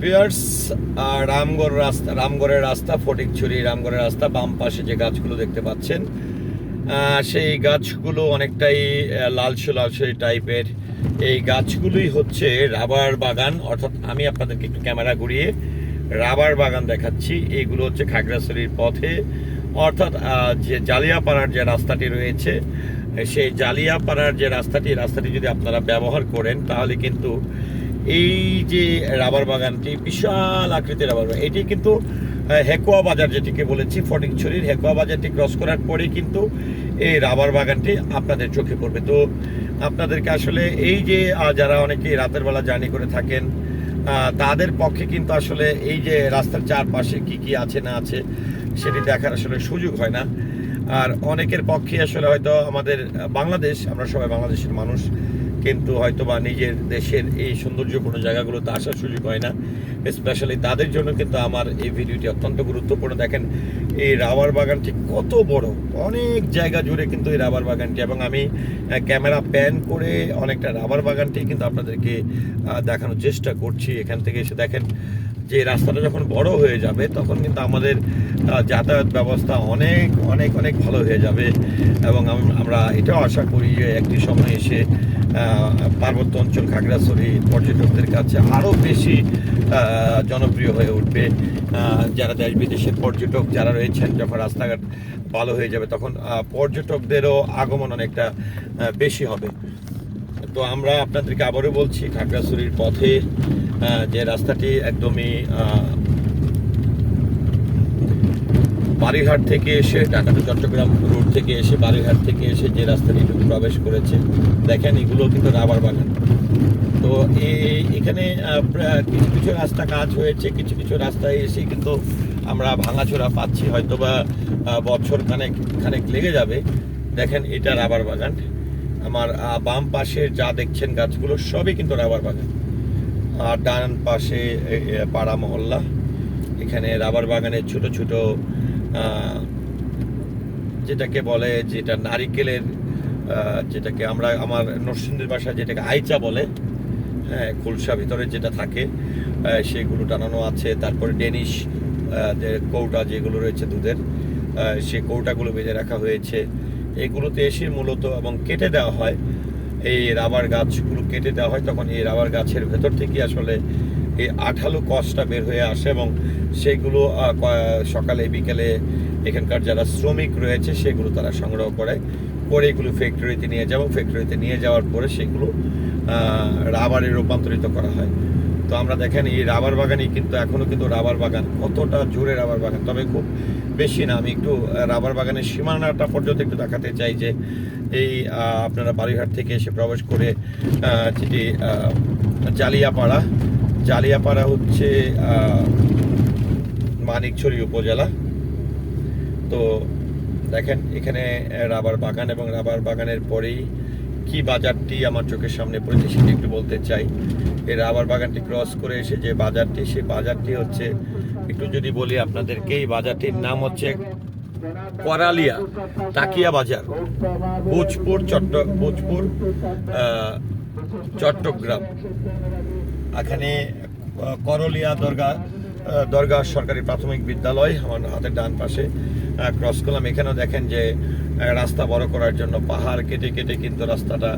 Pears Ramgarh রাস্তা, রামগড়ের রাস্তা, ফটিকছড়ি রামগড়ের রাস্তা, বাম পাশে যে গাছগুলো দেখতে পাচ্ছেন সেই গাছগুলো অনেকটাই লালসে লালসে টাইপের। এই গাছগুলোই হচ্ছে রাবার বাগান, অর্থাৎ আমি আপনাদেরকে একটু ক্যামেরা ঘুরিয়ে রাবার বাগান দেখাচ্ছি। এইগুলো হচ্ছে খাগড়াছড়ির পথে, অর্থাৎ যে জালিয়াপাড়ার যে রাস্তাটি রয়েছে, সেই জালিয়াপাড়ার যে রাস্তাটি রাস্তাটি যদি আপনারা ব্যবহার করেন, তাহলে কিন্তু এই যে রাবার বাগানটি বিশাল আকৃতির রাবার বাগান, এটি কিন্তু হেকুয়া বাজার যেটিকে বলেছি, ফটিকছড়ির হেকুয়া বাজারটি ক্রস করার পরেই কিন্তু এই রাবার বাগানটি আপনাদের চোখে পড়বে। তো আপনাদেরকে আসলে এই যে যারা অনেকে রাতের বেলা জার্নি করে থাকেন তাদের পক্ষে কিন্তু আসলে এই যে রাস্তার চারপাশে কি কি আছে না আছে, সেটি দেখার আসলে সুযোগ হয় না। আর অনেকের পক্ষে আসলে হয়তো আমাদের বাংলাদেশ, আমরা সবাই বাংলাদেশের মানুষ কিন্তু হয়তো বা নিজের দেশের এই সৌন্দর্যপূর্ণ জায়গাগুলোতে আসার সুযোগ হয় না। স্পেশালি তাদের জন্য কিন্তু আমার এই ভিডিওটি অত্যন্ত গুরুত্বপূর্ণ। দেখেন, এই রাবার বাগানটি কত বড়। অনেক জায়গা জুড়ে কিন্তু এই রাবার বাগানটি এবং আমি ক্যামেরা প্যান করে অনেকটা রাবার বাগানটি কিন্তু আপনাদেরকে দেখানোর চেষ্টা করছি। এখান থেকে এসে দেখেন যে রাস্তাটা যখন বড় হয়ে যাবে, তখন কিন্তু আমাদের যাতায়াত ব্যবস্থা অনেক অনেক অনেক ভালো হয়ে যাবে। এবং আমরা এটাও আশা করি যে একটি সময় এসে পার্বত্য অঞ্চল, খাগড়াছড়ি পর্যটকদের কাছে আরও বেশি জনপ্রিয় হয়ে উঠবে। যারা দেশ বিদেশের পর্যটক যারা রয়েছেন, যখন রাস্তাঘাট ভালো হয়ে যাবে, তখন পর্যটকদেরও আগমন অনেকটা বেশি হবে। তো আমরা আপনাদেরকে আবারও বলছি, খাগড়াছড়ির পথে যে রাস্তাটি একদমই বারিহাট থেকে এসে ঢাকা টু চট্টগ্রাম রোড থেকে এসে বারিহাট থেকে এসে যে রাস্তাটি প্রবেশ করেছে, দেখেন এগুলো কিন্তু রাবার বাগান। তো এই এখানে কিছু কিছু রাস্তা কাজ হয়েছে, কিছু কিছু রাস্তায় এসে কিন্তু আমরা ভাঙাচোরা পাচ্ছি হয়তো বা বছর খানেক খানেক লেগে যাবে। দেখেন এটা রাবার বাগান। আমার বাম পাশে যা দেখছেন গাছগুলো সবই কিন্তু রাবার বাগান। আর ডান পাশে পাড়া মহল্লা। এখানে রাবার বাগানের ছোট ছোট যেটাকে বলে যেটা নারিকেলের যেটাকে আমরা আমার নরসিংদীর বাসায় যেটাকে আইচা বলে হ্যাঁ খুলসা ভিতরে যেটা থাকে সেগুলো টানানো আছে। তারপরে ডেনিশ কৌটা যেগুলো রয়েছে দুধের সেই কৌটাগুলো বেঁধে রাখা হয়েছে। এগুলোতে এসে মূলত এবং কেটে দেওয়া হয়। এই রাবার গাছগুলো কেটে দেওয়া হয়, তখন এই রাবার গাছের ভেতর থেকে আসলে এই আঠালো কষটা বের হয়ে আসে এবং সেগুলো সকালে, বিকেলে এখানকার যারা শ্রমিক রয়েছে সেগুলো তারা সংগ্রহ করে করে এগুলো ফ্যাক্টরিতে নিয়ে যাব ফ্যাক্টরিতে নিয়ে যাওয়ার পরে সেগুলো রাবারে রূপান্তরিত করা হয়। তো আমরা দেখেন এই রাবার বাগানই কিন্তু এখনও কিন্তু রাবার বাগান, কতটা জোরে রাবার বাগান। তবে খুব বেশি না, আমি একটু রাবার বাগানের সীমানাটা পর্যন্ত একটু দেখাতে চাই যে এই আপনারা বাড়িঘাট থেকে এসে প্রবেশ করে যেটি জালিয়াপাড়া জালিয়াপাড়া হচ্ছে মানিকছড়ি উপজেলা। তো দেখেন, এখানে রাবার বাগান এবং রাবার বাগানের পরেই কি বাজারটি আমার চোখের সামনে পড়েছে সেটি একটু বলতে চাই। এই রাবার বাগানটি ক্রস করে এসে যে বাজারটি, সেই বাজারটি হচ্ছে, একটু যদি বলি আপনাদেরকে, এই বাজারটির নাম হচ্ছে করালিয়া তাকিয়া বাজার, ভোজপুর, চট্ট, ভোজপুর চট্টগ্রাম। এখানে করলিয়া দরগা দরগা সরকারি প্রাথমিক বিদ্যালয়, আমার হাতের ডান পাশে ক্রস করলাম এখানেও দেখেন যে রাস্তা বড় করার জন্য পাহাড় কেটে কেটে কিন্তু রাস্তাটা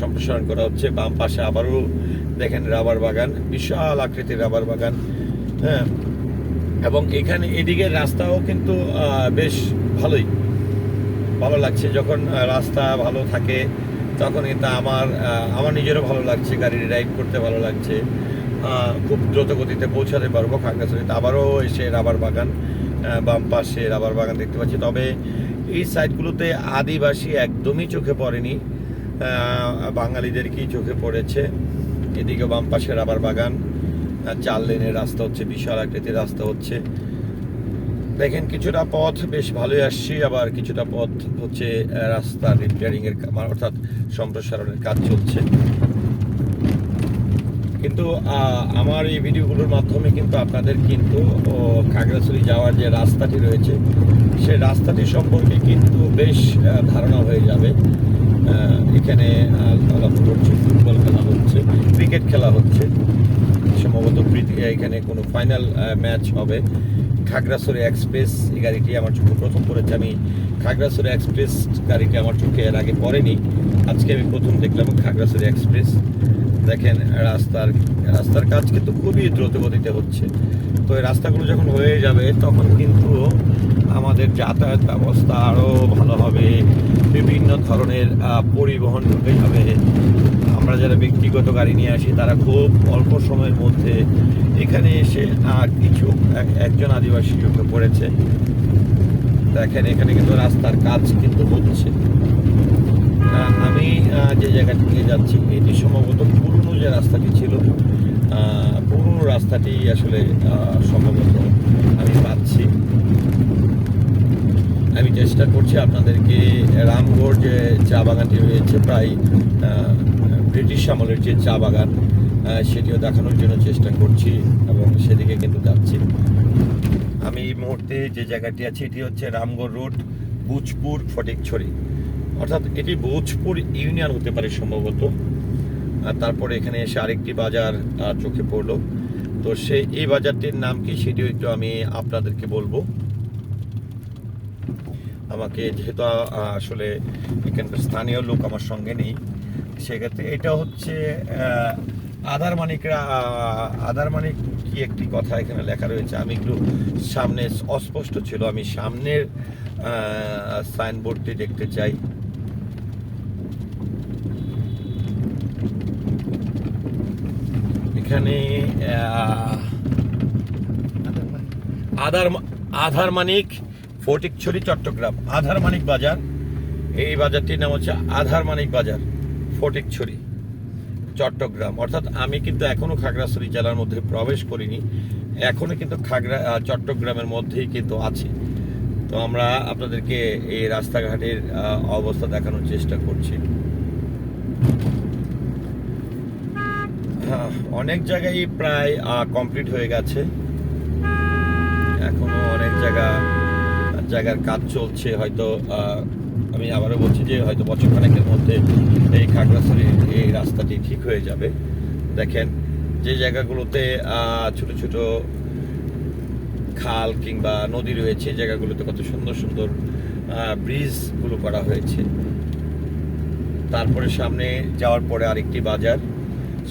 সম্প্রসারণ করা হচ্ছে। বাম পাশে আবারও দেখেন রাবার বাগান, বিশাল আকৃতির রাবার বাগান হ্যাঁ। এবং এখানে এদিকের রাস্তাও কিন্তু বেশ ভালোই। ভালো লাগছে যখন রাস্তা ভালো থাকে তখন কিন্তু আমার আমার নিজেরও ভালো লাগছে গাড়ি রাইড করতে ভালো লাগছে খুব দ্রুত গতিতে পৌঁছাতে পারব খাগড়াছড়িতে আবারও এসে রাবার বাগান বাম পাশে রাবার বাগান দেখতে পাচ্ছি। তবে এই সাইডগুলোতে আদিবাসী একদমই চোখে পড়েনি আহ, বাঙালিদেরকেই চোখে পড়েছে? এদিকে বাম পাশে রাবার বাগান চার লেনের রাস্তা হচ্ছে বিশাল আকৃতির রাস্তা হচ্ছে। দেখেন, কিছুটা পথ বেশ ভালোই আসছি, আবার কিছুটা পথ হচ্ছে রাস্তা রিপেয়ারিং এর মানে অর্থাৎ সম্প্রসারণের কাজ চলছে। কিন্তু আমার এই ভিডিওগুলোর মাধ্যমে কিন্তু আপনাদের কিন্তু খাগড়াছড়ি যাওয়ার যে রাস্তাটি রয়েছে সেই রাস্তাটি সম্পর্কে কিন্তু বেশ ধারণা হয়ে যাবে। এখানে করছি ফুটবল খেলা হচ্ছে ক্রিকেট খেলা হচ্ছে। সম্ভবত এখানে কোনো ফাইনাল ম্যাচ হবে। খাগড়াছড়ি এক্সপ্রেস, এই গাড়িটি আমার চোখে প্রথম পড়েছে। আমি খাগড়াছড়ি এক্সপ্রেস গাড়িটি আমার চোখে এর আগে পড়েনি। আজকে আমি প্রথম দেখলাম খাগড়াছড়ি এক্সপ্রেস। দেখেন, রাস্তার রাস্তার কাজ কিন্তু খুবই দ্রুত গতিতে হচ্ছে। তো এই রাস্তাগুলো যখন হয়ে যাবে, তখন কিন্তু আমাদের যাতায়াত ব্যবস্থা আরও ভালো হবে। বিভিন্ন ধরনের পরিবহন ঢুকে যাবে। আমরা যারা ব্যক্তিগত গাড়ি নিয়ে আসি তারা খুব অল্প সময়ের মধ্যে এখানে এসে আহ, কিছু এক- একজন আদিবাসী ঢুকে পড়েছে। দেখেন এখানে কিন্তু রাস্তার কাজ কিন্তু হচ্ছে। আমি যে জায়গাটি নিয়ে যাচ্ছি এটি সম্ভবত পুরনো যে রাস্তাটি ছিল পুরনো রাস্তাটি আসলে সম্ভবত আমি পাচ্ছি। আমি চেষ্টা করছি আপনাদেরকে রামগড় যে চা বাগানটি রয়েছে প্রায় ব্রিটিশ আমলের যে চা বাগান সেটিও দেখানোর জন্য চেষ্টা করছি এবং সেদিকে কিন্তু যাচ্ছি। আমি এই মুহূর্তে যে জায়গাটি আছে, এটি হচ্ছে রামগড় রোড বুজপুর ফটিকছড়ি। অর্থাৎ এটি বুজপুর ইউনিয়ন হতে পারে সম্ভবত। তারপরে এখানে এসে আরেকটি বাজার চোখে পড়ল। তো সেই এই বাজারটির নাম কি, সেটিও একটু আমি আপনাদেরকে বলব। আমাকে যেহেতু আসলে এখানকার স্থানীয় লোক আমার সঙ্গে নেই সেক্ষেত্রে এটা হচ্ছে আধার মানিকরা আধার মানিক কি একটি কথা এখানে লেখা রয়েছে? আমি একটু সামনে অস্পষ্ট ছিল, আমি সামনের সাইনবোর্ডটি দেখতে চাই। এখানে আধার আধার মানিক, ফটিকছড়ি, চট্টগ্রাম। আধার মানিক বাজার, এই বাজারটির নাম হচ্ছে আধার মানিক বাজার। ফটিকছড়ি চট্টগ্রাম। অর্থাৎ আমি কিন্তু এখনও খাগড়াছড়ি জেলার মধ্যে প্রবেশ করিনি। এখনও কিন্তু খাগড়া চট্টগ্রামের মধ্যেই কিন্তু আছি। তো আমরা আপনাদেরকে এই রাস্তাঘাটের অবস্থা দেখানোর চেষ্টা করছি। অনেক জায়গায় প্রায় কমপ্লিট হয়ে গেছে। এখনও অনেক জায়গা, জায়গার কাজ চলছে, হয়তো আমি আবারও বলছি যে হয়তো বছর খানেকের মধ্যে এই খাগড়াছড়ির এই রাস্তাটি ঠিক হয়ে যাবে। দেখেন, যে জায়গাগুলোতে ছোট ছোট খাল কিংবা নদী রয়েছে জায়গাগুলোতে কত সুন্দর সুন্দর ব্রিজগুলো করা হয়েছে। তারপরে সামনে যাওয়ার পরে আরেকটি বাজার,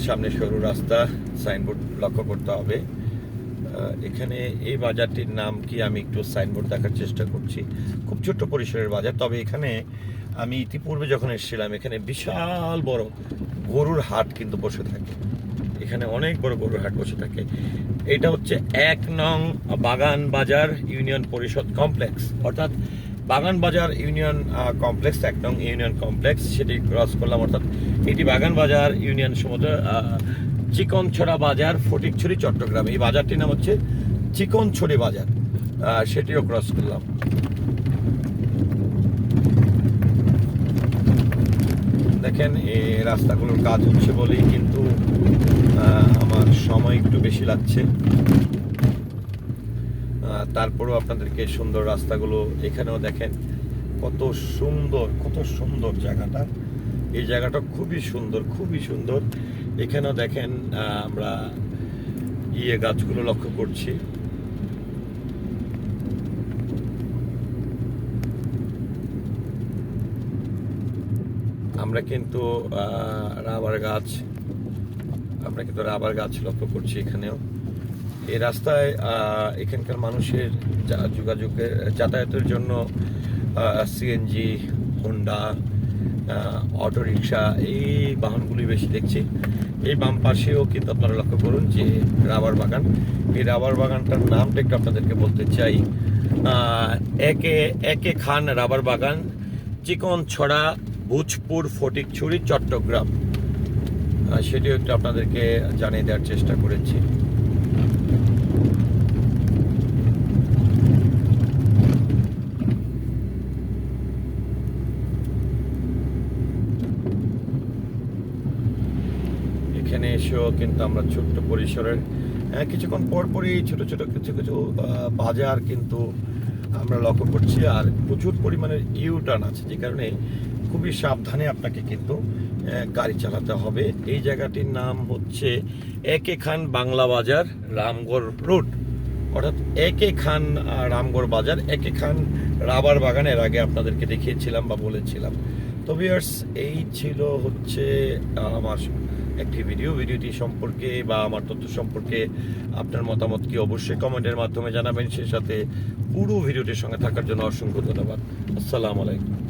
সামনে সরু রাস্তা, সাইনবোর্ড লক্ষ্য করতে হবে। এখানে এই বাজারটির নাম কি আমি একটু সাইনবোর্ড দেখার চেষ্টা করছি। খুব ছোট্ট পরিসরের বাজার, তবে এখানে আমি ইতিপূর্বে যখন এসেছিলাম, এখানে বিশাল বড় গরুর হাট কিন্তু বসে থাকে। এখানে অনেক বড় গরুর হাট বসে থাকে। এটা হচ্ছে এক নং বাগান বাজার ইউনিয়ন পরিষদ কমপ্লেক্স। অর্থাৎ বাগান বাজার ইউনিয়ন কমপ্লেক্স, এক নং ইউনিয়ন কমপ্লেক্স, সেটি ক্রস করলাম। অর্থাৎ এটি বাগান বাজার ইউনিয়ন সমুদ্র চিকনছড়া বাজার, ফটিকছড়ি, চট্টগ্রাম। এই বাজারটির নাম হচ্ছে চিকনছড়ি বাজার। সেটিও ক্রস করলাম। দেখেন এই রাস্তাগুলোর কাজ হচ্ছে বলেই কিন্তু আমার সময় একটু বেশি লাগছে। তারপরেও আপনাদেরকে সুন্দর রাস্তাগুলো এখানেও দেখেন, কত সুন্দর কত সুন্দর জায়গাটা। এই জায়গাটা খুবই সুন্দর খুবই সুন্দর। এখানেও দেখেন আমরা ইয়ে গাছগুলো লক্ষ্য করছি। আমরা কিন্তু রাবার গাছ, আমরা কিন্তু রাবার গাছ লক্ষ্য করছি এখানেও। এই রাস্তায় এখানকার মানুষের যোগাযোগের, যাতায়াতের জন্য সিএনজি হোন্ডা অটো রিক্সা এই বাহনগুলি বেশি দেখছি। এই বাম পাশেও কিন্তু আপনারা লক্ষ্য করুন যে রাবার বাগান। এই রাবার বাগানটার নামটা একটু আপনাদেরকে বলতে চাই। একে একে খান রাবার বাগান, চিকন ছড়া, ভুজপুর, ফটিকছড়ি, চট্টগ্রাম। সেটিও একটু আপনাদেরকে জানিয়ে দেওয়ার চেষ্টা করেছি এখানে এসেও কিন্তু আমরা ছোট্ট পরিসরের হ্যাঁ, কিছুক্ষণ পর পরই ছোট ছোট কিছু কিছু বাজার কিন্তু আমরা লক্ষ্য করছি আর প্রচুর পরিমাণের ইউ টার্ন আছে যে কারণে খুবই সাবধানে আপনাকে কিন্তু গাড়ি চালাতে হবে। এই জায়গাটির নাম হচ্ছে একে খান বাংলা বাজার রামগড় রোড। অর্থাৎ একে খান রামগড় বাজার একে খান রাবার বাগানের আগে আপনাদেরকে দেখিয়েছিলাম বা বলেছিলাম। তো ভিউয়ার্স এই ছিল হচ্ছে আমার একটি ভিডিও ভিডিওটি সম্পর্কে বা আমার তথ্য সম্পর্কে আপনার মতামত কি অবশ্যই কমেন্টের মাধ্যমে জানাবেন। সেই সাথে পুরো ভিডিওটির সঙ্গে থাকার জন্য অসংখ্য ধন্যবাদ। আসসালামু আলাইকুম।